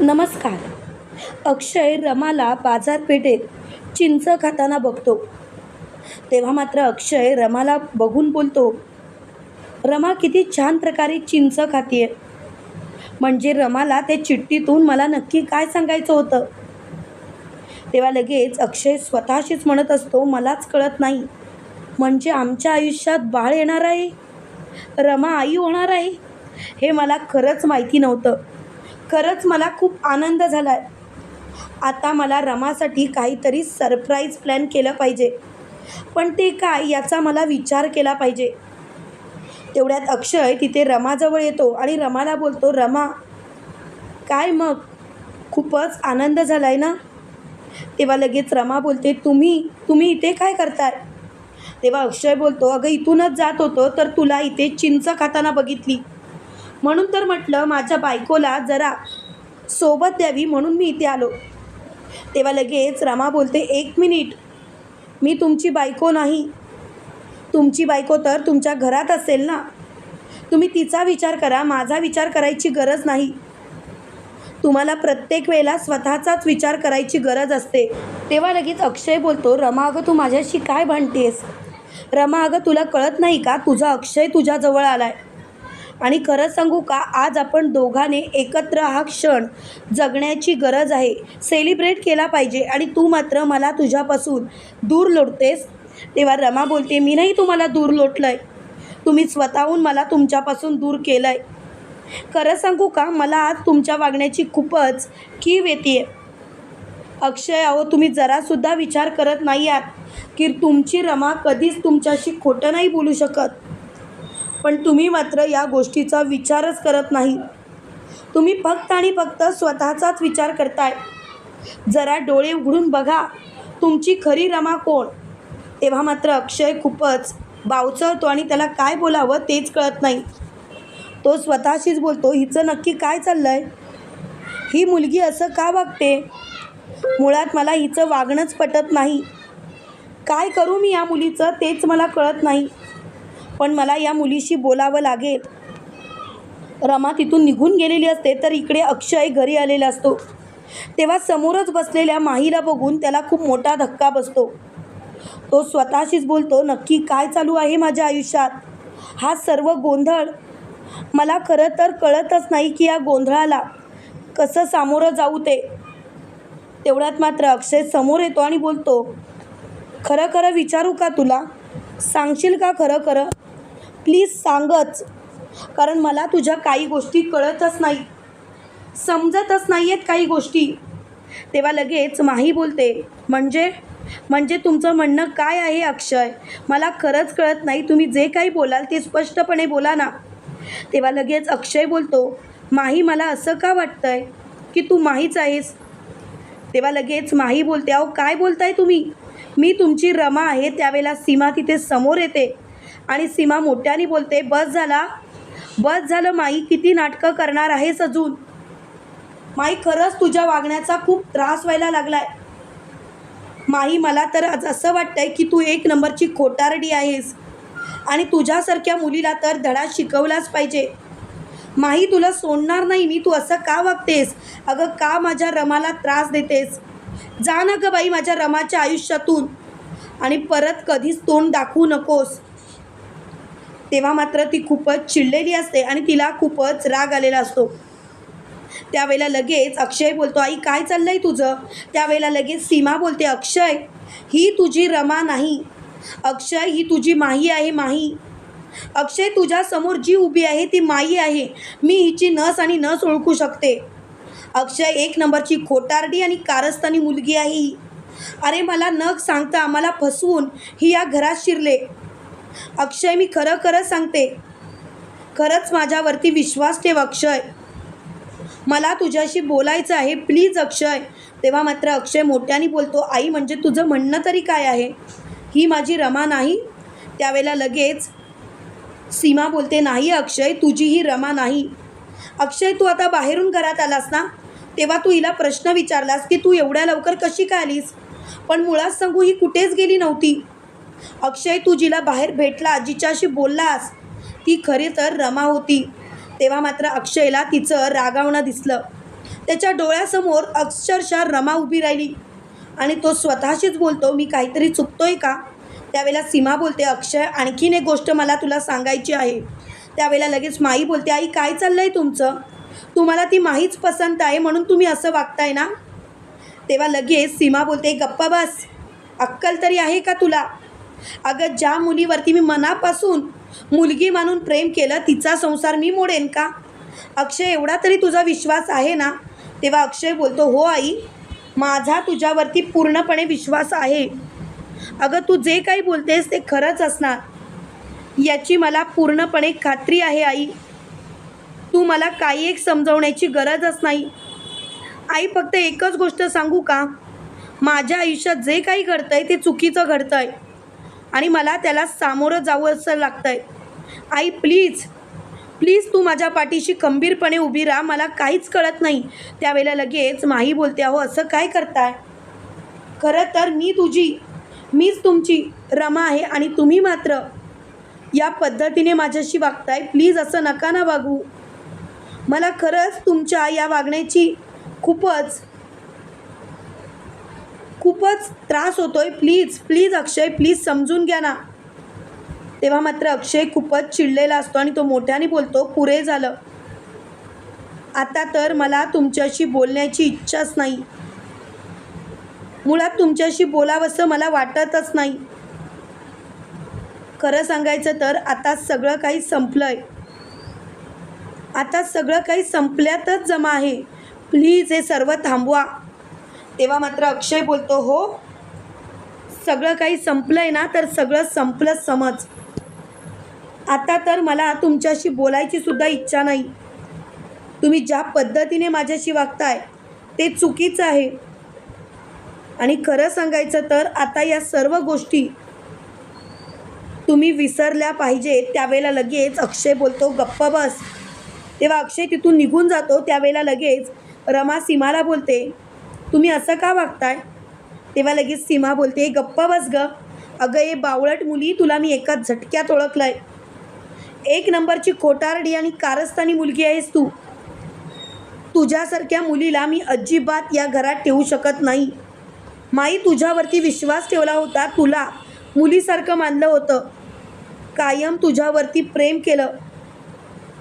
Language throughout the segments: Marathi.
नमस्कार. अक्षय रमाला बाजारपेठेत चिंच खाताना बघतो. तेव्हा मात्र अक्षय रमाला बघून बोलतो रमा किती छान प्रकारे चिंच खातीये. म्हणजे रमाला ते चिठ्ठीतून मला नक्की काय सांगायचं होतं? तेव्हा लगेच अक्षय स्वतःशीच म्हणत असतो मलाच कळत नाही. म्हणजे आमच्या आयुष्यात बाळ येणार आहे? रमा आई होणार आहे? हे मला खरंच माहिती नव्हतं. खरंच मला खूप आनंद झाला आहे आता मला रमासाठी काहीतरी सरप्राईज प्लॅन केलं पाहिजे. पण ते काय याचा मला विचार केला पाहिजे. तेवढ्यात अक्षय तिथे रमाजवळ येतो आणि रमाला बोलतो रमा काय मग? खूपच आनंद झाला आहे ना? तेव्हा लगेच रमा बोलते तुम्ही तुम्ही इथे काय करताय? तेव्हा अक्षय बोलतो अगं इथूनच जात होतो तर तुला इथे चिंच खाताना बघितली. म्हणून तर म्हटलं माझ्या बायकोला जरा सोबत द्यावी म्हणून मी इथे आलो. तेव्हा लगेच रमा बोलते एक मिनिट मी तुमची बायको नाही. तुमची बायको तर तुमच्या घरात असेल ना? तुम्ही तिचा विचार करा माझा विचार करायची गरज नाही. तुम्हाला प्रत्येक वेळेला स्वतःचाच विचार करायची गरज असते. तेव्हा लगेच अक्षय बोलतो रमा अगं तू माझ्याशी काय भांडतेस? रमा अगं तुला कळत नाही का? तुझा अक्षय तुझ्याजवळ आला आहे आणि खरं सांगू का आज आपण दोघांनी एकत्र हा क्षण जगण्याची गरज आहे. सेलिब्रेट केला पाहिजे आणि तू मात्र मला तुझ्यापासून दूर लोटतेस. तेव्हा रमा बोलते मी नाही तुम्हाला दूर लोटलं आहे तुम्ही स्वतःहून मला तुमच्यापासून दूर केलं आहे खरं सांगू का मला आज तुमच्या वागण्याची खूपच कीव येते अक्षय अहो तुम्ही जरासुद्धा विचार करत नाही आहात की तुमची रमा कधीच तुमच्याशी खोटं नाही बोलू शकत. पण तुम्ही मात्र या गोष्टीचा विचारच करत नाही. तुम्ही फक्त आणि फक्त स्वतःचाच विचार करताय. जरा डोळे उघडून बघा तुमची खरी रमा कोण? तेव्हा मात्र अक्षय खूपच बावचळतो आणि त्याला काय बोलावं तेच कळत नाही. तो स्वतःशीच बोलतो हिचं नक्की काय चाललं आहे ही मुलगी असं का वागते? मुळात मला हिचं वागणंच पटत नाही. काय करू मी या मुलीचं तेच मला कळत नाही. पण मला या मुलीशी बोलावं लागेल. रमा तिथून निघून गेलेली असते तर इकडे अक्षय घरी आलेला असतो. तेव्हा समोरच बसलेल्या माहीला बघून त्याला खूप मोठा धक्का बसतो. तो स्वतःशीच बोलतो नक्की काय चालू आहे माझ्या आयुष्यात? हा सर्व गोंधळ? मला खरं तर कळतच नाही की या गोंधळाला कसं सामोरं जाऊ ते. तेवढ्यात मात्र अक्षय समोर येतो आणि बोलतो खरं खरं विचारू का तुला? सांगशील का खरं खरं? प्लीज सांगच. कारण मला तुझ्या काही गोष्टी कळतच नाही. समजतच नाही आहेत काही गोष्टी. तेव्हा लगेच माही बोलते म्हणजे? म्हणजे तुमचं म्हणणं काय आहे अक्षय? मला खरंच कळत नाही तुम्ही जे काही बोलाल ते स्पष्टपणे बोला ना. तेव्हा लगेच अक्षय बोलतो माही मला असं का वाटतंय की तू माहीच आहेस? तेव्हा लगेच माही बोलते अहो काय बोलताय तुम्ही? मी तुमची रमा आहे त्यावेळेला सीमा तिथे समोर येते. आणि सीमा मोठ्याने बोलते बस झाला. बस झालं माई. किती नाटकं करणार आहेस अजून? माई खरंच तुझ्या वागण्याचा खूप त्रास व्हायला लागलाय. माही मला तर आज असं वाटतंय की तू एक नंबरची खोटारडी आहेस आणि तुझ्यासारख्या मुलीला तर धडा शिकवलाच पाहिजे. माही तुला सोडणार नाही मी. तू असं का वागतेस? अगं का माझ्या रमाला त्रास देतेस? जा ना गं बाई माझ्या रमाच्या आयुष्यातून आणि परत कधीच तोंड दाखवू नकोस. तेव्हा मात्र ती खूपच चिडलेली असते आणि तिला खूपच राग आलेला असतो. त्यावेळेला लगेच अक्षय बोलतो आई काय चाललंय तुझं? त्यावेळेला लगेच सीमा बोलते अक्षय ही तुझी रमा नाही. अक्षय ही तुझी माही आहे माही. अक्षय तुझ्यासमोर जी उभी आहे ती माई आहे. मी हिची नस आणि नस ओळखू शकते. अक्षय एक नंबरची खोटारडी आणि कारस्थानी मुलगी आहे ही. अरे मला न सांगता आम्हाला फसवून ही या घरात शिरले. अक्षय मी खरं खरं सांगते. खरंच माझ्यावरती विश्वास ठेव अक्षय. मला तुझ्याशी बोलायचं आहे प्लीज अक्षय. तेव्हा मात्र अक्षय मोठ्याने बोलतो आई म्हणजे तुझं म्हणणं तरी काय आहे? ही माझी रमा नाही? त्यावेळेला लगेच सीमा बोलते नाही अक्षय तुझी ही रमा नाही. अक्षय तू आता बाहेरून घरात आलास ना? तेव्हा तू हिला प्रश्न विचारलास की तू एवढ्या लवकर कशी काय आलीस? पण मुळात सांगू ही कुठेच गेली नव्हती. अक्षय तू जिला बाहेर भेटला जिच्याशी बोललास? ती खरी तर रमा होती. तेव्हा मात्र अक्षयला तिचं रागावणं दिसलं. त्याच्या डोळ्यासमोर अक्षरशः रमा उभी राहिली. आणि तो स्वतःशीच बोलतो मी काहीतरी चुकतोय का? त्यावेळेला सीमा बोलते अक्षय आणखीन एक गोष्ट मला तुला सांगायची आहे. त्यावेळेला लगेच माई बोलते आई काय चाललं आहे तुमचं? तुम्हाला ती माहीच पसंत आहे म्हणून तुम्ही असं वागताय ना? तेव्हा लगेच सीमा बोलते गप्पा बस. अक्कल तरी आहे का तुला? अगं ज्या मुलीवरती मी मनापासून मुलगी मानून प्रेम केलं तिचा संसार मी मोडेन का? अक्षय एवढा तरी तुझा विश्वास आहे ना? तेव्हा अक्षय बोलतो हो आई माझा तुझ्यावरती पूर्णपणे विश्वास आहे. अगं तू जे काही बोलतेस ते खरंच असणार. याची मला पूर्णपणे खात्री आहे आई. तू मला काही एक समजवण्याची गरजच नाही. आई फक्त एकच गोष्ट सांगू का? माझ्या आयुष्यात जे काही घडतं आहे ते चुकीचं घडतं आहे आणि मला त्याला सामोरं जावं असं लागतं आहे आई प्लीज प्लीज तू माझ्या पाठीशी खंबीरपणे उभी राहा. मला काहीच कळत नाही. त्यावेळेला लगेच माही बोलते अहो असं काय करताय? खरं तर मी तुझी मीच तुमची रमा आहे आणि तुम्ही मात्र या पद्धतीने माझ्याशी वागताय. प्लीज असं नका ना वागू. मला खरंच तुमच्या या वागण्याची खूपच खूपच त्रास होतोय. प्लीज प्लीज अक्षय प्लीज समजून घ्या ना. तेव्हा मात्र अक्षय खूपच चिडलेला असतो आणि तो मोठ्याने बोलतो पुरे झालं. आता तर मला तुमच्याशी बोलण्याची इच्छाच नाही. मुळात तुमच्याशी बोलावंसं मला वाटतच नाही. खरं सांगायचं तर आता सगळं काही संपलंय. आता सगळं काही संपल्यातच जमा आहे. प्लीज हे सर्व थांबवा. तेव्हा मात्र अक्षय बोलतो हो सगळं काही संपलं आहे ना तर सगळं संपलं समज. आता तर मला तुमच्याशी बोलायची सुद्धा इच्छा नाही. तुम्ही ज्या पद्धतीने माझ्याशी वागताय ते चुकीचं आहे. आणि खरं सांगायचं तर आता या सर्व गोष्टी तुम्ही विसरल्या पाहिजे त्यावेळेला लगेच अक्षय बोलतो गप्प बस. तेव्हा अक्षय तिथून निघून जातो त्यावेळेला लगेच रमा सीमाला बोलते तुम्ही असं का वागताय? तेव्हा लगेच सीमा बोलते गप्पा बस ग. अगं ए बावळट मुली तुला मी एका झटक्यात ओळखलंय. एक नंबरची खोटारडी आणि कारस्थानी मुलगी आहेस तू. तुझ्यासारख्या मुलीला मी अजिबात या घरात ठेवू शकत नाही. माई तुझ्यावरती विश्वास ठेवला होता तुला मुलीसारखं मानलं होतं. कायम तुझ्यावरती प्रेम केलं.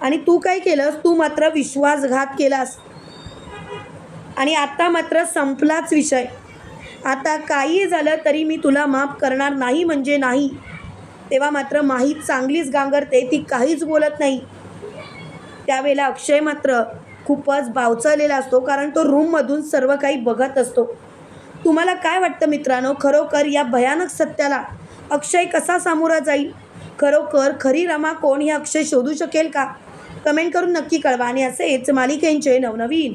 आणि तू काय केलंस? तू मात्र विश्वासघात केलास. आणि आत्ता मात्र संपलाच विषय. आता काही झालं तरी मी तुला माफ करणार नाही म्हणजे नाही. तेव्हा मात्र माही चांगलीच गांगरते ती काहीच बोलत नाही. त्यावेळेला अक्षय मात्र खूपच बावचळलेला असतो कारण तो रूममधून सर्व काही बघत असतो. तुम्हाला काय वाटतं मित्रांनो? खरोखर या भयानक सत्याला अक्षय कसा सामोरा जाईल? खरोखर खरी रमा कोण हे अक्षय शोधू शकेल का? कमेंट करून नक्की कळवा आणि असेच मालिकेंचे नवनवीन